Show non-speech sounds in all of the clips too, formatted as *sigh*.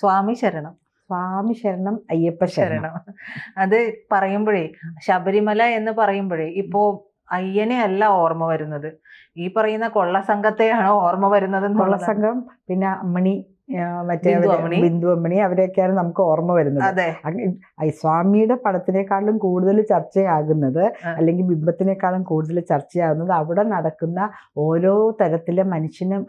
സ്വാമി ശരണം. സ്വാമി ശരണം അയ്യപ്പ ശരണം. അത് പറയുമ്പോഴേ ശബരിമല എന്ന് പറയുമ്പോഴേ ഇപ്പോ അയ്യനെ അല്ല ഓർമ്മ വരുന്നത്. ഈ പറയുന്ന കൊള്ള സംഘത്തെയാണോ ഓർമ്മ വരുന്നത് കൊള്ള സംഘം പിന്നെ അമ്മണി മറ്റേ ബിന്ദു അമ്മണി. അവരെയൊക്കെയാണ് നമുക്ക് ഓർമ്മ വരുന്നത്. സ്വാമിയുടെ പടത്തിനേക്കാളും കൂടുതൽ ചർച്ചയാകുന്നത്. അല്ലെങ്കിൽ ബിംബത്തിനേക്കാളും കൂടുതൽ ചർച്ചയാകുന്നത് അവിടെ നടക്കുന്ന ഓരോ തരത്തിലെ മനുഷ്യനും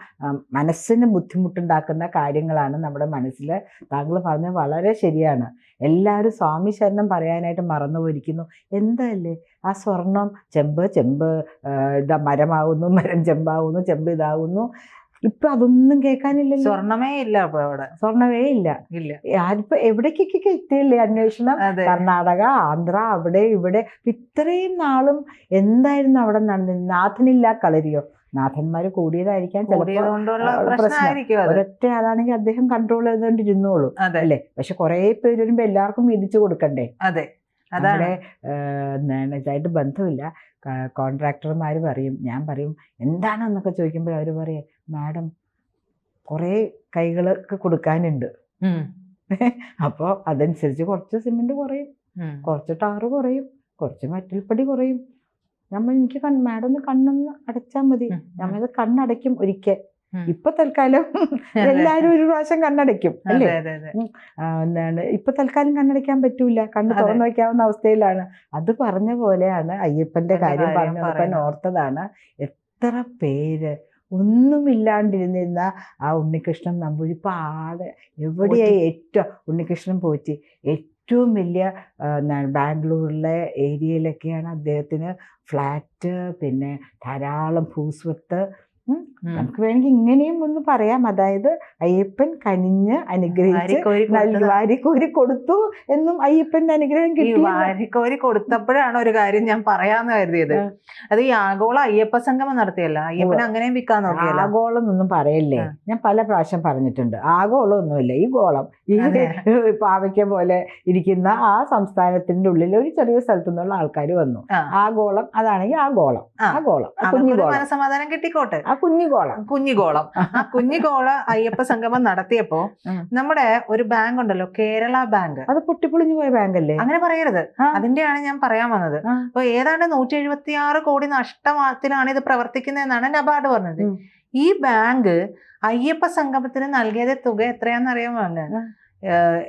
മനസ്സിന് ബുദ്ധിമുട്ടുണ്ടാക്കുന്ന കാര്യങ്ങളാണ് നമ്മുടെ മനസ്സിൽ താങ്കൾ പറഞ്ഞത് വളരെ ശരിയാണ്. എല്ലാവരും സ്വാമി ശരണം പറയാനായിട്ട് മറന്നു പോയിരിക്കുന്നു എന്തല്ലേ? ആ സ്വർണം ചെമ്പ് ചെമ്പ് ഇതാ മരമാകുന്നു മരം ചെമ്പാകുന്നു ചെമ്പ് ഇതാകുന്നു ഇപ്പൊ അതൊന്നും കേൾക്കാനില്ലല്ലോ. സ്വർണമേ ഇല്ല അപ്പൊ അവിടെ. സ്വർണമേ ഇല്ല. ഇല്ല. ഞാനിപ്പോ എവിടേക്കൊക്കെ എത്തിയില്ലേ അന്വേഷണം? കർണാടക ആന്ധ്ര അവിടെ ഇവിടെ. ഇത്രയും നാളും എന്തായിരുന്നു അവിടെ നടന്നിരുന്നത് നാഥനില്ല കളരിയോ? നാഥന്മാര് കൂടിയതായിരിക്കാൻ. പ്രശ്നമായിരിക്കും ഒരൊറ്റ ആളാണെങ്കിൽ അദ്ദേഹം കൺട്രോൾ ചെയ്തുകൊണ്ടിരുന്നോളൂ. അതെ. അല്ലേ? പക്ഷെ കുറെ പേര് വരുമ്പോ എല്ലാവർക്കും വീതിച്ചു കൊടുക്കണ്ടേ? അതെ. അതാണ്. ഇതായിട്ട് ബന്ധമില്ല. കോൺട്രാക്ടർമാർ പറയും ഞാൻ പറയും എന്താണെന്നൊക്കെ ചോദിക്കുമ്പോൾ അവർ പറയും മാഡം കുറേ കൈകളൊക്കെ കൊടുക്കാനുണ്ട്. *laughs* അപ്പോൾ അതനുസരിച്ച് കുറച്ച് സിമെന്റ് കുറയും കുറച്ച് ടാറ് കുറയും കുറച്ച് മെറ്റൽപ്പടി കുറയും. നമ്മൾ എനിക്ക് കൺ മാഡം ഒന്ന് കണ്ണൊന്ന് അടച്ചാൽ മതി. നമ്മൾ നമ്മളത് കണ്ണടയ്ക്കും ഒരിക്കൽ. ഇപ്പൊ തൽക്കാലം എല്ലാരും ഒരു പ്രാവശ്യം കണ്ണടയ്ക്കും അല്ലേ? എന്താണ് ഇപ്പൊ തൽക്കാലം കണ്ണടയ്ക്കാൻ പറ്റൂല. കണ്ണ്. തുറന്നു വെക്കാവുന്ന അവസ്ഥയിലാണ്. അത് പറഞ്ഞ പോലെയാണ് അയ്യപ്പന്റെ കാര്യം പറഞ്ഞപ്പൻ ഓർത്തതാണ് എത്ര പേര് ഒന്നുമില്ലാണ്ടിരുന്നിരുന്ന ആ ഉണ്ണികൃഷ്ണൻ നമ്പൂരി ഇപ്പൊ ആടെ എവിടെയായി ഏറ്റവും ഉണ്ണികൃഷ്ണൻ പോറ്റി. ഏറ്റവും വലിയ എന്താണ് ബാംഗ്ലൂരിലെ ഏരിയയിലൊക്കെയാണ് അദ്ദേഹത്തിന് ഫ്ലാറ്റ് പിന്നെ ധാരാളം ഭൂസ്വത്ത്. നമുക്ക് വേണമെങ്കിൽ ഇങ്ങനെയും ഒന്ന് പറയാം. അതായത് അയ്യപ്പൻ കനിഞ്ഞ് അനുഗ്രഹിച്ച് വാരിക്കോരി കൊടുത്തു എന്നും അയ്യപ്പന്റെ അനുഗ്രഹം കിട്ടി വാരിക്കോരി കൊടുത്തപ്പോഴാണ് ഒരു കാര്യം ഞാൻ പറയാന്ന് കരുതിയത്. അത് ഈ ആഗോള അയ്യപ്പ സംഗമം നടത്തിയല്ല. അയ്യപ്പൻ അങ്ങനെയും വിൽക്കാൻ നോക്കിയല്ല. ആഗോളം ഒന്നും പറയല്ലേ ഞാൻ പല പ്രാവശ്യം പറഞ്ഞിട്ടുണ്ട്. ആഗോളം ഒന്നുമില്ല ഈ ഗോളം. ഈ. പാവയ്ക്ക പോലെ ഇരിക്കുന്ന ആ സംസ്ഥാനത്തിന്റെ ഉള്ളിൽ ഒരു ചെറിയ സ്ഥലത്തു നിന്നുള്ള ആൾക്കാർ വന്നു. ആഗോളം അതാണെങ്കിൽ ആഗോളം. ആഗോളം. കുഞ്ഞുഗോളം. മനസമാധാനം കിട്ടിക്കോട്ടെ. ആ കുഞ്ഞുഗോളം. കുഞ്ഞുകോളം *laughs* ആ കുഞ്ഞുകോള അയ്യപ്പ സംഗമം നടത്തിയപ്പോ നമ്മുടെ ഒരു ബാങ്ക് ഉണ്ടല്ലോ കേരള ബാങ്ക്. അത് പൊട്ടിപ്പൊളിഞ്ഞു പോയ ബാങ്ക് അല്ലേ അങ്ങനെ പറയരുത്. അതിന്റെയാണ് ഞാൻ പറയാൻ വന്നത്. അപ്പൊ ഏതാണ്ട് നൂറ്റി എഴുപത്തി ആറ് കോടി നഷ്ടത്തിലാണ് ഇത് പ്രവർത്തിക്കുന്നതെന്നാണ് നബാർഡ് പറഞ്ഞത്. ഈ ബാങ്ക് അയ്യപ്പ സംഗമത്തിന് നൽകിയത് തുക എത്രയാണെന്ന് അറിയാൻ ആ.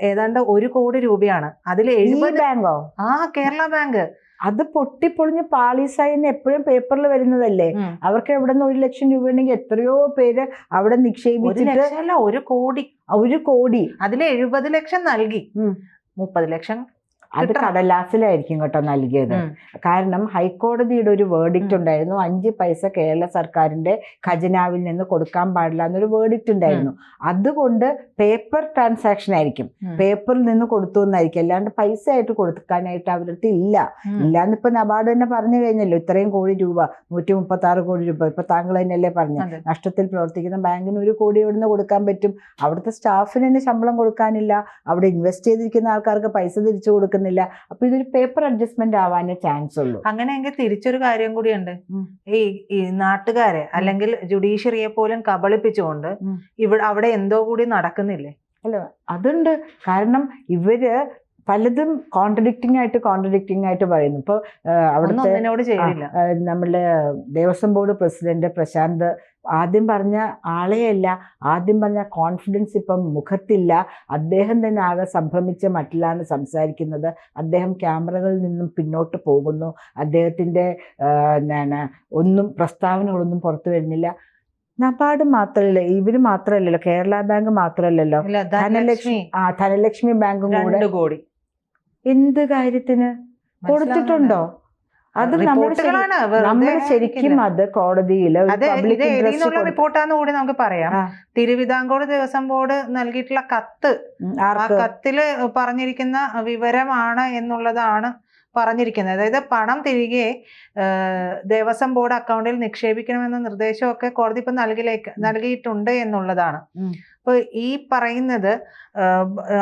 ഏതാണ്ട് ഒരു കോടി രൂപയാണ്. അതിൽ എഴുപത് ബാങ്കോ? ആ കേരള ബാങ്ക്. അത് പൊട്ടിപ്പൊളിഞ്ഞ് പാളീസായി എന്ന് എപ്പോഴും പേപ്പറിൽ വരുന്നതല്ലേ? അവർക്ക് എവിടെ നിന്ന് ഒരു ലക്ഷം രൂപ ഉണ്ടെങ്കിൽ എത്രയോ പേര് അവിടെ നിക്ഷേപിച്ചിട്ട് ഒരു കോടി. ഒരു കോടി. അതിൽ എഴുപത് ലക്ഷം നൽകി. മുപ്പത് ലക്ഷം അത് കടലാസിലായിരിക്കും കേട്ടോ നൽകിയത്. കാരണം ഹൈക്കോടതിയുടെ ഒരു വേർഡിക്റ്റ് ഉണ്ടായിരുന്നു. അഞ്ച് പൈസ കേരള സർക്കാരിന്റെ ഖജനാവിൽ നിന്ന് കൊടുക്കാൻ പാടില്ല എന്നൊരു വേർഡിക്റ്റ് ഉണ്ടായിരുന്നു. അതുകൊണ്ട് പേപ്പർ ട്രാൻസാക്ഷൻ ആയിരിക്കും. പേപ്പറിൽ നിന്ന് കൊടുത്തു എന്നായിരിക്കും. അല്ലാണ്ട് പൈസ ആയിട്ട് കൊടുക്കാനായിട്ട് അവരുടെ ഇല്ല. ഇല്ലാന്ന് ഇപ്പൊ നബാർഡ് തന്നെ പറഞ്ഞു കഴിഞ്ഞല്ലോ ഇത്രയും കോടി രൂപ നൂറ്റി മുപ്പത്തി ആറ് കോടി രൂപ. ഇപ്പൊ താങ്കൾ തന്നെയല്ലേ പറഞ്ഞു. നഷ്ടത്തിൽ പ്രവർത്തിക്കുന്ന ബാങ്കിന് ഒരു കോടി എവിടുന്ന് കൊടുക്കാൻ പറ്റും? അവിടുത്തെ സ്റ്റാഫിന് തന്നെ ശമ്പളം കൊടുക്കാനില്ല. അവിടെ ഇൻവെസ്റ്റ് ചെയ്തിരിക്കുന്ന ആൾക്കാർക്ക് പൈസ തിരിച്ചു കൊടുക്കുന്നില്ല. അപ്പൊ ഇതൊരു പേപ്പർ അഡ്ജസ്റ്റ്മെന്റ് ആവാനേ ചാൻസ് ഉള്ളൂ. അങ്ങനെയെങ്കിൽ തിരിച്ചൊരു കാര്യം കൂടിയുണ്ട്. ഈ ഈ നാട്ടുകാരെ അല്ലെങ്കിൽ ജുഡീഷ്യറിയെ പോലും കബളിപ്പിച്ചുകൊണ്ട്. ഇവിടെ അവിടെ എന്തോ കൂടി നടക്കുന്നില്ലേ? അല്ല അതുണ്ട്. കാരണം ഇവർ പലതും കോൺട്രഡിക്റ്റിംഗ് ആയിട്ട് കോൺട്രഡിക്റ്റിംഗ് ആയിട്ട് പറയുന്നു. ഇപ്പൊ അവിടെ നമ്മുടെ അവിടുത്തെ നമ്മുടെ ചെയ്തില്ല. ദേവസ്വം ബോർഡ് പ്രസിഡന്റ് പ്രശാന്ത് ആദ്യം പറഞ്ഞ ആളെയല്ല ആദ്യം പറഞ്ഞ കോൺഫിഡൻസ് ഇപ്പം മുഖത്തില്ല. അദ്ദേഹം തന്നെ ആകെ സംഭ്രമിച്ച മട്ടിലാണ് സംസാരിക്കുന്നത്. അദ്ദേഹം ക്യാമറകളിൽ നിന്നും പിന്നോട്ട് പോകുന്നു. അദ്ദേഹത്തിന്റെ എന്താണ് ഒന്നും പ്രസ്താവനകളൊന്നും പുറത്തു വരുന്നില്ല. നബാർഡ് മാത്രമല്ല ഇവർ മാത്രമല്ലല്ലോ കേരള ബാങ്ക് മാത്രമല്ലല്ലോ. ധനലക്ഷ്മി. ആ ധനലക്ഷ്മി ബാങ്കും കോടി. എന്ത് കാര്യത്തിന്? കൊടുത്തിട്ടുണ്ടോ? അത് നമ്മൾ റിപ്പോർട്ടുകളാണ്. നമ്മൾ ശരിക്കും അത് കോടതിയിൽ റിപ്പോർട്ടാന്ന് കൂടി നമുക്ക് പറയാം. തിരുവിതാംകൂർ ദേവസ്വം ബോർഡ് നൽകിയിട്ടുള്ള കത്ത്. ആ കത്തിൽ പറഞ്ഞിരിക്കുന്ന വിവരമാണ് എന്നുള്ളതാണ് പറഞ്ഞിരിക്കുന്നത്. അതായത് പണം തിരികെ ദേവസ്വം ബോർഡ് അക്കൗണ്ടിൽ നിക്ഷേപിക്കണമെന്ന നിർദ്ദേശമൊക്കെ കോടതി ഇപ്പം നൽകിലേക്ക് നൽകിയിട്ടുണ്ട് എന്നുള്ളതാണ്. അപ്പോൾ ഈ പറയുന്നത്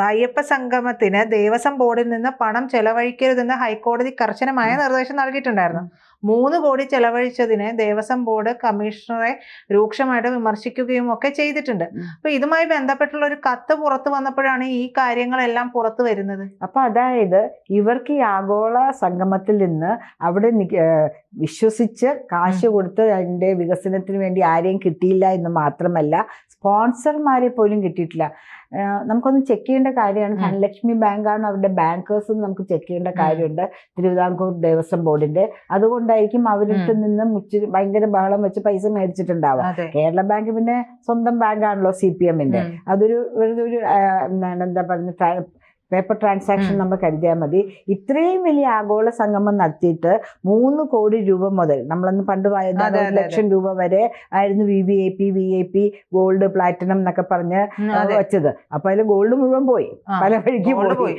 അയ്യപ്പ സംഗമത്തിന് ദേവസ്വം ബോർഡിൽ നിന്ന് പണം ചെലവഴിക്കരുതെന്ന് ഹൈക്കോടതി കർശനമായ നിർദ്ദേശം നൽകിയിട്ടുണ്ടായിരുന്നു. മൂന്ന് കോടി ചെലവഴിച്ചതിന് ദേവസ്വം ബോർഡ് കമ്മീഷണറെ രൂക്ഷമായിട്ട് വിമർശിക്കുകയും ഒക്കെ ചെയ്തിട്ടുണ്ട്. അപ്പൊ ഇതുമായി ബന്ധപ്പെട്ടുള്ള ഒരു കത്ത് പുറത്തു വന്നപ്പോഴാണ് ഈ കാര്യങ്ങളെല്ലാം പുറത്തു വരുന്നത്. അപ്പൊ അതായത് ഇവർക്ക് ഈ ആഗോള സംഗമത്തിൽ നിന്ന് അവിടെ വിശ്വസിച്ച് കാശ് കൊടുത്ത് അതിന്റെ വികസനത്തിന് വേണ്ടി ആരെയും കിട്ടിയില്ല എന്ന് മാത്രമല്ല സ്പോൺസർമാരെ പോലും കിട്ടിയിട്ടില്ല. നമുക്കൊന്ന് ചെക്ക് ചെയ്യേണ്ട കാര്യമാണ്. ധനലക്ഷ്മി ബാങ്കാണ് അവരുടെ ബാങ്കേഴ്സ് എന്ന് നമുക്ക് ചെക്ക് ചെയ്യേണ്ട കാര്യമുണ്ട്. തിരുവിതാംകൂർ ദേവസ്വം ബോർഡിന്റെ. അതുകൊണ്ടായിരിക്കും അവരുടെ നിന്ന് ഭയങ്കര ബഹളം വെച്ച് പൈസ മേടിച്ചിട്ടുണ്ടാവുക. അതെ. കേരള ബാങ്ക് പിന്നെ സ്വന്തം ബാങ്കാണല്ലോ സി പി എമ്മിന്റെ. അതൊരു വെറുതെ ഒരു എന്താണ് എന്താ പറയുക പേപ്പർ ട്രാൻസാക്ഷൻ നമ്മൾ കരുതിയാൽ മതി. ഇത്രയും വലിയ ആഗോള സംഗമം നടത്തിയിട്ട് മൂന്ന് കോടി രൂപ മുതൽ നമ്മളന്ന് പണ്ട് അതെ, ലക്ഷം രൂപ വരെ ആയിരുന്നു V V I P V I P gold platinum എന്നൊക്കെ പറഞ്ഞ് വെച്ചത്. അപ്പൊ അതിൽ ഗോൾഡ് മുഴുവൻ പോയി. പല വഴിക്ക് പോയി.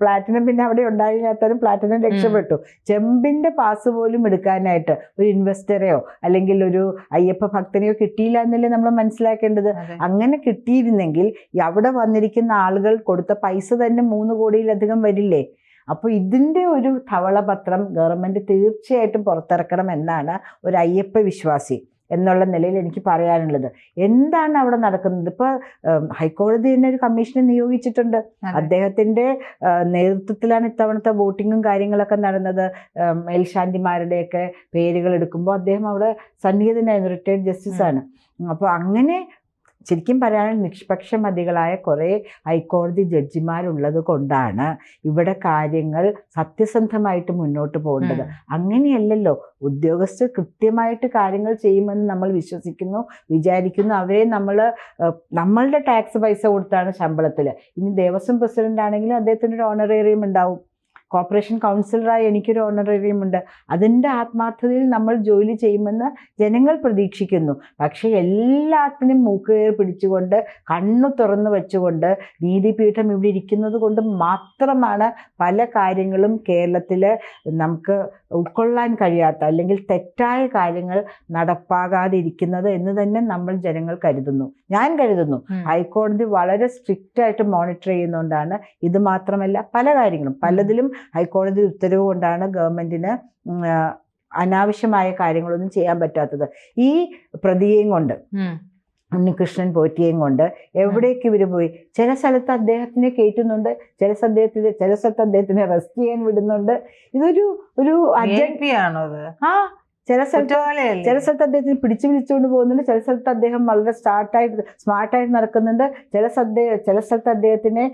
പ്ലാറ്റിനം പിന്നെ അവിടെ ഉണ്ടായിരുന്നാലും പ്ലാറ്റിനം രക്ഷപ്പെട്ടു. ചെമ്പിന്റെ പാസ് പോലും എടുക്കാനായിട്ട് ഒരു ഇൻവെസ്റ്ററെയോ അല്ലെങ്കിൽ ഒരു അയ്യപ്പ ഭക്തനെയോ കിട്ടിയില്ല എന്നല്ലേ നമ്മൾ മനസ്സിലാക്കേണ്ടത്? അങ്ങനെ കിട്ടിയിരുന്നെങ്കിൽ അവിടെ വന്നിരിക്കുന്ന ആളുകൾ കൊടുത്ത പൈസ തന്നെ മൂന്ന് കോടിയിലധികം വരില്ലേ? അപ്പോൾ ഇതിന്റെ ഒരു ധവളപത്രം ഗവൺമെന്റ് തീർച്ചയായിട്ടും പുറത്തിറക്കണം എന്നാണ് ഒരു അയ്യപ്പ വിശ്വാസി എന്നുള്ള നിലയിൽ എനിക്ക് പറയാനുള്ളത്. എന്താണ് അവിടെ നടക്കുന്നത്? ഇപ്പോൾ ഹൈക്കോടതി തന്നെ ഒരു കമ്മീഷനെ നിയോഗിച്ചിട്ടുണ്ട്. അദ്ദേഹത്തിന്റെ അദ്ദേഹത്തിന്റെ നേതൃത്വത്തിലാണ് ഇത്തവണത്തെ വോട്ടിങ്ങും കാര്യങ്ങളൊക്കെ നടന്നത്. മേൽശാന്തിമാരുടെയൊക്കെ പേരുകൾ എടുക്കുമ്പോൾ അദ്ദേഹം അവിടെ സന്നിഹിതനായിരുന്നു റിട്ടയർഡ് ജസ്റ്റിസാണ്. അപ്പോൾ അങ്ങനെ ശരിക്കും പറയാൻ നിഷ്പക്ഷമതികളായ കുറേ ഹൈക്കോടതി ജഡ്ജിമാരുള്ളത് കൊണ്ടാണ് ഇവിടെ കാര്യങ്ങൾ സത്യസന്ധമായിട്ട് മുന്നോട്ട് പോകേണ്ടത്. അങ്ങനെയല്ലല്ലോ ഉദ്യോഗസ്ഥർ കൃത്യമായിട്ട് കാര്യങ്ങൾ ചെയ്യുമെന്ന് നമ്മൾ വിശ്വസിക്കുന്നു വിചാരിക്കുന്നു. അവരെ നമ്മൾ നമ്മളുടെ ടാക്സ് പൈസ കൊടുത്താണ് ശമ്പളത്തിൽ ഇനി ദേവസ്വം പ്രസിഡന്റ് ആണെങ്കിലും അദ്ദേഹത്തിന്റെ ഒരു ഓണറേറിയം ഉണ്ടാവും. കോർപ്പറേഷൻ കൗൺസിലറായി എനിക്കൊരു ഓണറേറിയം ഉണ്ട് അതിന്റെ ആത്മാർത്ഥതയിൽ നമ്മൾ ജോലി ചെയ്യുമെന്ന് ജനങ്ങൾ പ്രതീക്ഷിക്കുന്നു. പക്ഷേ എല്ലാത്തിനും മൂക്കുകയർ പിടിച്ചുകൊണ്ട് കണ്ണു തുറന്നു വെച്ചുകൊണ്ട് നീതിപീഠം ഇവിടെ ഇരിക്കുന്നത് കൊണ്ട് മാത്രമാണ് പല കാര്യങ്ങളും കേരളത്തിൽ നമുക്ക് ഉൾക്കൊള്ളാൻ കഴിയാത്ത അല്ലെങ്കിൽ തെറ്റായ കാര്യങ്ങൾ നടപ്പാകാതിരിക്കുന്നത് എന്ന് തന്നെ നമ്മൾ ജനങ്ങൾ കരുതുന്നു. ഞാൻ കരുതുന്നു ഹൈക്കോടതി വളരെ സ്ട്രിക്റ്റ് ആയിട്ട് മോണിറ്റർ ചെയ്യുന്നതുകൊണ്ടാണ് ഇത് മാത്രമല്ല പല കാര്യങ്ങളും. പലതിലും ഹൈക്കോടതി ഉത്തരവ് കൊണ്ടാണ് ഗവൺമെന്റിന് അനാവശ്യമായ കാര്യങ്ങളൊന്നും ചെയ്യാൻ പറ്റാത്തത്. ഈ പ്രതിയെയും കൊണ്ട്. ഉണ്ണികൃഷ്ണൻ പോറ്റിയേയും കൊണ്ട് എവിടേക്ക് ഇവർ പോയി? ചില സ്ഥലത്ത് അദ്ദേഹത്തിനെ കയറ്റുന്നുണ്ട് ചില സ്ഥലത്തിന് ചില സ്ഥലത്ത് അദ്ദേഹത്തിനെ റെസ്റ്റ് ചെയ്യാൻ വിടുന്നുണ്ട്. ഇതൊരു ഒരു അത് ആ ചില സ്ഥലത്ത് ചില സ്ഥലത്ത് അദ്ദേഹത്തിന് പിടിച്ചു വിളിച്ചുകൊണ്ട് പോകുന്നുണ്ട്. ചില സ്ഥലത്ത് അദ്ദേഹം വളരെ സ്റ്റാർട്ടായിട്ട് സ്മാർട്ടായിട്ട് നടക്കുന്നുണ്ട്. ചില സദ്ദേ ചില സ്ഥലത്ത് അദ്ദേഹത്തിനെ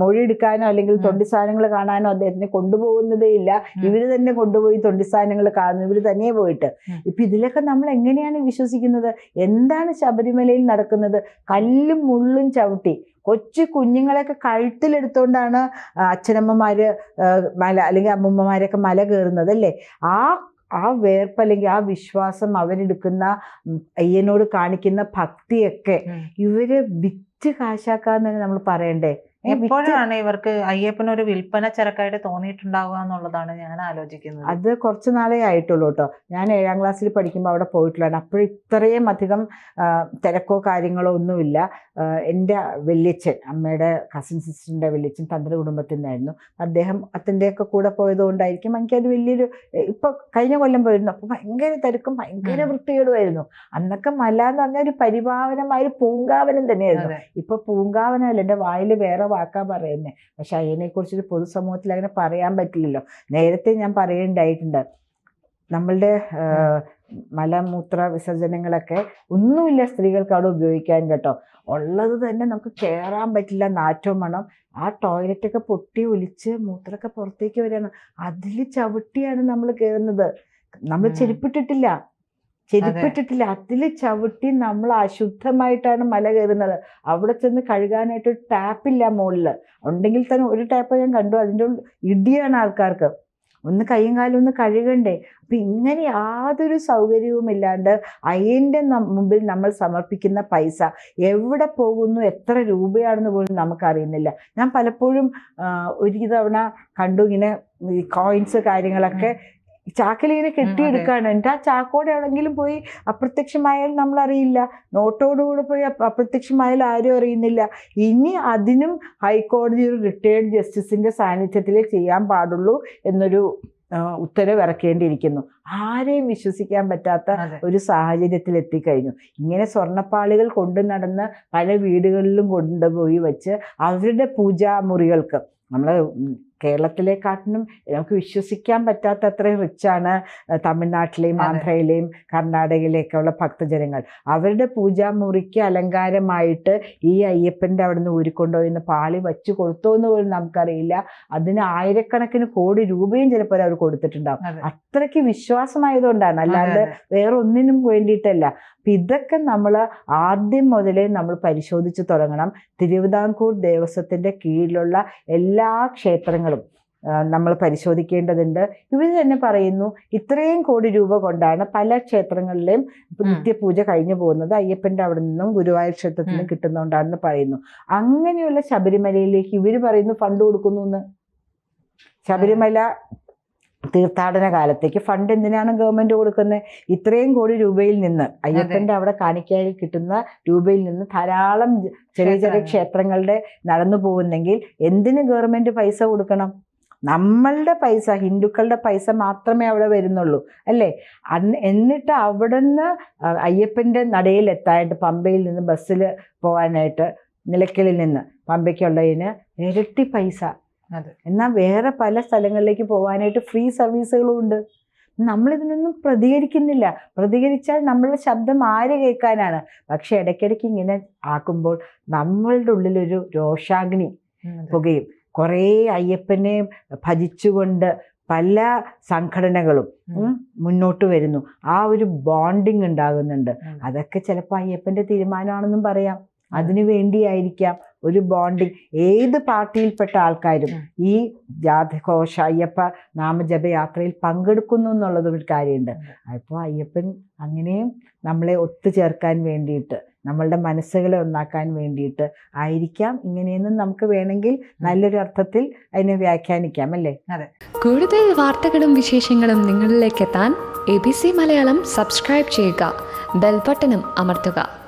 മൊഴിയെടുക്കാനോ അല്ലെങ്കിൽ തൊണ്ടി സാധനങ്ങൾ കാണാനോ അദ്ദേഹത്തിനെ കൊണ്ടുപോകുന്നതേ ഇല്ല. ഇവർ ഇവർ തന്നെ കൊണ്ടുപോയി തൊണ്ടി സാധനങ്ങൾ കാണുന്നു. ഇവർ തന്നെ പോയിട്ട്. ഇപ്പൊ ഇതിലൊക്കെ നമ്മൾ എങ്ങനെയാണ് വിശ്വസിക്കുന്നത്? എന്താണ് ശബരിമലയിൽ നടക്കുന്നത്? കല്ലും മുള്ളും ചവിട്ടി. കൊച്ചു കുഞ്ഞുങ്ങളെയൊക്കെ കഴുത്തിലെടുത്തോണ്ടാണ് ആ, അച്ഛനമ്മമാര് മല അല്ലെങ്കിൽ അമ്മൂമ്മമാരൊക്കെ മല കയറുന്നത് അല്ലേ? ആ ആ വേർപ്പ് അല്ലെങ്കിൽ ആ വിശ്വാസം അവരെടുക്കുന്ന അയ്യനോട് കാണിക്കുന്ന ഭക്തിയൊക്കെ ഇവർ വിറ്റ് കാശാക്കാന്ന് തന്നെ നമ്മൾ പറയണ്ടേ? എപ്പോഴാണ് ഇവർക്ക് അയ്യപ്പൻ ഒരു വിൽപ്പന ചരക്കായിട്ട് തോന്നിയിട്ടുണ്ടാവുക എന്നുള്ളതാണ് ഞാൻ ആലോചിക്കുന്നത്. അത് കുറച്ച് നാളേ ആയിട്ടുള്ളൂ കേട്ടോ. ഞാൻ ഏഴാം ക്ലാസ്സിൽ പഠിക്കുമ്പോൾ അവിടെ പോയിട്ടുള്ളതാണ്. അപ്പോൾ ഇത്രയും അധികം തിരക്കോ കാര്യങ്ങളോ ഒന്നുമില്ല. എന്റെ വല്യച്ഛൻ അമ്മയുടെ കസിൻ സിസ്റ്ററിന്റെ വല്യച്ഛൻ കുടുംബത്തിൽ നിന്നായിരുന്നു. അദ്ദേഹം അത്തിന്റെയൊക്കെ കൂടെ പോയതുകൊണ്ടായിരിക്കും എനിക്കത് വലിയൊരു ഇപ്പോൾ കഴിഞ്ഞ കൊല്ലം പോയിരുന്നു. അപ്പോൾ ഭയങ്കര തിരക്കും ഭയങ്കര. വൃത്തികേടുമായിരുന്നു. അന്നൊക്കെ മല എന്ന് പറഞ്ഞാൽ ഒരു പരിഭാവനമായ ഒരു പൂങ്കാവനം തന്നെയായിരുന്നു. ഇപ്പോൾ ഇപ്പൊ പൂങ്കാവനല്ല എന്റെ വായിൽ വേറെ വാക്കാ പറയുന്നത് പക്ഷെ അതിനെ കുറിച്ചൊരു പൊതുസമൂഹത്തിൽ അങ്ങനെ പറയാൻ പറ്റില്ലല്ലോ. നേരത്തെ ഞാൻ പറയുന്നുണ്ടായിട്ടുണ്ട് നമ്മളുടെ മലമൂത്ര വിസർജനങ്ങളൊക്കെ ഒന്നുമില്ല സ്ത്രീകൾക്ക് അവിടെ ഉപയോഗിക്കാൻ കേട്ടോ. ഉള്ളത് തന്നെ നമുക്ക് കയറാൻ പറ്റില്ല നാറ്റവും മണം ആ ടോയ്ലറ്റൊക്കെ പൊട്ടി ഒലിച്ച് മൂത്രമൊക്കെ പുറത്തേക്ക് വരികയാണ്. അതിൽ ചവിട്ടിയാണ് നമ്മൾ കയറുന്നത് നമ്മൾ. ചെരുപ്പിട്ടിട്ടില്ല. ചെരുപ്പിട്ടിട്ടില്ല. അതിൽ ചവിട്ടി നമ്മൾ അശുദ്ധമായിട്ടാണ് മല കയറുന്നത്. അവിടെ ചെന്ന് കഴുകാനായിട്ട് ഒരു ടാപ്പില്ല മുകളിൽ. ഉണ്ടെങ്കിൽ തന്നെ ഒരു ടാപ്പ് ഞാൻ കണ്ടു. അതിന്റെ ഇടിയാണ് ആൾക്കാർക്ക്. ഒന്ന് കൈയും കാലും ഒന്ന് കഴുകണ്ടേ. അപ്പം ഇങ്ങനെ യാതൊരു സൗകര്യവും ഇല്ലാണ്ട് അയ്യന്റെ മുമ്പിൽ നമ്മൾ സമർപ്പിക്കുന്ന പൈസ എവിടെ പോകുന്നു? എത്ര രൂപയാണെന്ന് പോലും നമുക്കറിയുന്നില്ല. ഞാൻ പലപ്പോഴും ഒരു തവണ കണ്ടു ഇങ്ങനെ ഈ കോയിൻസ് കാര്യങ്ങളൊക്കെ ചാക്കിലിങ്ങനെ കെട്ടിയെടുക്കുകയാണ് എന്നിട്ട് ആ ചാക്കോടെ എവിടെങ്കിലും പോയി അപ്രത്യക്ഷമായാലും നമ്മൾ അറിയില്ല. നോട്ടോടുകൂടെ പോയി അപ്രത്യക്ഷമായാലും ആരും അറിയുന്നില്ല. ഇനി അതിനും ഹൈക്കോടതി ഒരു റിട്ടയേർഡ് ജസ്റ്റിസിന്റെ സാന്നിധ്യത്തിലേ ചെയ്യാൻ പാടുള്ളൂ എന്നൊരു ഉത്തരവ് ഇറക്കേണ്ടിയിരിക്കുന്നു. ആരെയും വിശ്വസിക്കാൻ പറ്റാത്ത ഒരു സാഹചര്യത്തിൽ എത്തിക്കഴിഞ്ഞു. ഇങ്ങനെ സ്വർണപ്പാളികൾ കൊണ്ടു നടന്ന് പല വീടുകളിലും കൊണ്ടുപോയി വച്ച് അവരുടെ പൂജാമുറികൾക്ക് നമ്മൾ കേരളത്തിലെക്കാട്ടിലും നമുക്ക് വിശ്വസിക്കാൻ പറ്റാത്ത അത്രയും റിച്ചാണ് തമിഴ്നാട്ടിലെയും. ആന്ധ്രയിലെയും കർണാടകയിലെയൊക്കെ ഉള്ള ഭക്തജനങ്ങൾ. അവരുടെ പൂജാമുറിക്ക് അലങ്കാരമായിട്ട് ഈ അയ്യപ്പന്റെ അവിടെ നിന്ന് ഊരിക്കൊണ്ടുപോയിന്ന് പാളി വച്ച് കൊടുത്തോ എന്ന് പോലും നമുക്കറിയില്ല. അതിന് ആയിരക്കണക്കിന് കോടി രൂപയും ചിലപ്പോൾ അവർ കൊടുത്തിട്ടുണ്ടാവും. അത്രയ്ക്ക് വിശ്വാസമായതുകൊണ്ടാണ്. അല്ലാതെ അല്ലാണ്ട് അതെ. വേറെ ഒന്നിനും വേണ്ടിയിട്ടല്ല. അപ്പം ഇതൊക്കെ നമ്മൾ ആദ്യം മുതലേ നമ്മൾ പരിശോധിച്ച് തുടങ്ങണം. തിരുവിതാംകൂർ ദേവസ്വത്തിന്റെ കീഴിലുള്ള എല്ലാ ക്ഷേത്രങ്ങളും നമ്മൾ പരിശോധിക്കേണ്ടതുണ്ട്. ഇവർ തന്നെ പറയുന്നു ഇത്രയും കോടി രൂപ കൊണ്ടാണ് പല ക്ഷേത്രങ്ങളിലെയും. നിത്യപൂജ കഴിഞ്ഞു പോകുന്നത്. അയ്യപ്പന്റെ അവിടെ നിന്നും ഗുരുവായൂർ ക്ഷേത്രത്തിൽ നിന്നും. കിട്ടുന്നതുകൊണ്ടാണെന്ന് പറയുന്നു. അങ്ങനെയുള്ള ശബരിമലയിലേക്ക് ഇവർ പറയുന്നു ഫണ്ട് കൊടുക്കുന്നു എന്ന്. ശബരിമല തീർത്ഥാടന കാലത്തേക്ക് ഫണ്ട് എന്തിനാണ് ഗവൺമെന്റ് കൊടുക്കുന്നത് ഇത്രയും കോടി രൂപയിൽ നിന്ന് അയ്യപ്പന്റെ അവിടെ കാണിക്കായി കിട്ടുന്ന രൂപയിൽ നിന്ന് ധാരാളം ചെറിയ ചെറിയ ക്ഷേത്രങ്ങളുടെ നടന്നു പോകുന്നെങ്കിൽ എന്തിന് ഗവൺമെന്റ് പൈസ കൊടുക്കണം? നമ്മളുടെ പൈസ ഹിന്ദുക്കളുടെ പൈസ മാത്രമേ അവിടെ വരുന്നുള്ളൂ അല്ലേ? അന്ന് എന്നിട്ട് അവിടുന്ന് നിന്ന് അയ്യപ്പന്റെ നടയിൽ എത്താനായിട്ട് പമ്പയിൽ നിന്ന് ബസ്സിൽ പോകാനായിട്ട് നിലയ്ക്കലിൽ നിന്ന് പമ്പയ്ക്കുള്ളതിന് ഇരട്ടി പൈസ. എന്നാൽ വേറെ പല സ്ഥലങ്ങളിലേക്ക് പോകാനായിട്ട് ഫ്രീ സർവീസുകളും ഉണ്ട്. നമ്മളിതിനൊന്നും പ്രതികരിക്കുന്നില്ല. പ്രതികരിച്ചാൽ നമ്മളുടെ ശബ്ദം ആര് കേൾക്കാനാണ്? പക്ഷെ ഇടയ്ക്കിടയ്ക്ക് ഇങ്ങനെ ആക്കുമ്പോൾ നമ്മളുടെ ഉള്ളിലൊരു രോഷാഗ്നി. പുകയും. കുറേ അയ്യപ്പനെ ഭജിച്ചുകൊണ്ട് പല സംഘടനകളും മുന്നോട്ട് വരുന്നു. ആ ഒരു ബോണ്ടിങ് ഉണ്ടാകുന്നുണ്ട്. അതൊക്കെ ചിലപ്പോൾ അയ്യപ്പന്റെ തീരുമാനമാണെന്നും പറയാം. അതിനു വേണ്ടിയായിരിക്കാം ഒരു ബോണ്ടിങ് ഏത് പാർട്ടിയിൽപ്പെട്ട ആൾക്കാരും. ഈ ജാഥഘോഷ അയ്യപ്പ നാമജപയാത്രയിൽ പങ്കെടുക്കുന്നു എന്നുള്ളത് ഒരു കാര്യമുണ്ട്. അപ്പോൾ അയ്യപ്പൻ അങ്ങനെയും നമ്മളെ ഒത്തുചേർക്കാൻ വേണ്ടിയിട്ട് നമ്മളുടെ മനസ്സുകളെ ഒന്നാക്കാൻ വേണ്ടിയിട്ട് ആയിരിക്കാം. ഇങ്ങനെയെന്നും നമുക്ക് വേണമെങ്കിൽ നല്ലൊരു അർത്ഥത്തിൽ അതിനെ വ്യാഖ്യാനിക്കാം അല്ലേ? അതെ. കൂടുതൽ വാർത്തകളും വിശേഷങ്ങളും നിങ്ങളിലേക്ക് എത്താൻ A B C Malayalam subscribe ചെയ്യുക ബെൽബട്ടനും അമർത്തുക.